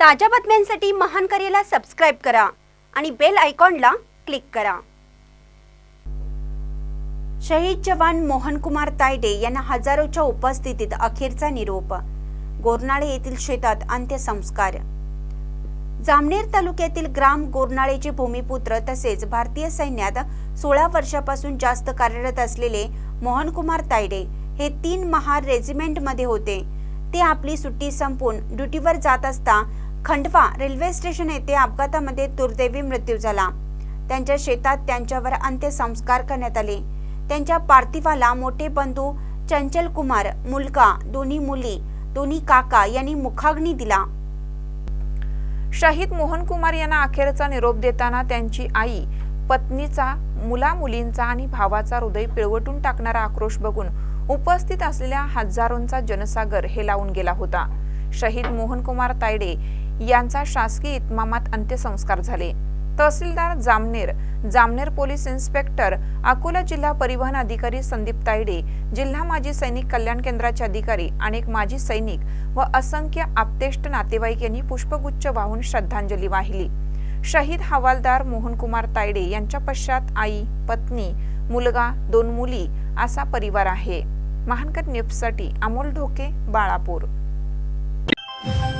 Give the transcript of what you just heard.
ताज्या बातम्यांसाठी महान करेला सबस्क्राईब करा आणि बेल आयकॉनला क्लिक करा. शहीद जवान मोहनकुमार तायडे यांना हजारोच्या उपस्थितीत अखेरचा निरोप. गोरनाळे येथील शेतात अंत्यसंस्कार. जामनेर तालुक्यातील ग्राम गोरनाळेचे भूमिपुत्र तसेच भारतीय सैन्यात सोळा वर्षापासून जास्त कार्यरत असलेले मोहनकुमार तायडे हे तीन महार रेजिमेंटमध्ये होते. ते आपली सुट्टी संपून ड्युटीवर जात असता खंडवा रेल्वे स्टेशन येथे अपघातामध्ये दुर्दैवी मृत्यू झाला. त्यांच्या शेतात त्यांच्यावर अंत्यसंस्कार करण्यात आले. त्यांच्या पार्थिवाला मोठे बंधू चंचल कुमार मुलगा दोन्ही मुली दोन्ही काका यांनी मुखाग्नी दिला. शहीद मोहन कुमार यांना अखेरचा निरोप देताना त्यांची आई पत्नीचा मुला मुलींचा आणि भावाचा हृदय पिळवटून टाकणारा आक्रोश बघून उपस्थित असलेल्या हजारोंचा जनसागर हे लावून गेला होता. शहीद मोहनकुमार तायडे यांचा शासकीय इतमामात अंत्यसंस्कार झाले. तहसीलदार जामनेर जामनेर पोलीस इन्स्पेक्टर अकोला जिल्हा परिवहन अधिकारी संदीप तायडे जिल्हा माजी सैनिक कल्याण केंद्राचे अधिकारी अनेक माजी सैनिक व असंख्य आप्तेष्ट नातेवाईक यांनी पुष्पगुच्छ वाहून श्रद्धांजली वाहिली. शहीद हवालदार मोहनकुमार तायडे यांच्या पश्चात आई पत्नी मुलगा दोन मुली असा परिवार आहे. महानकर न्यूजसाठी अमोल ढोके बाळापूर. Thank you.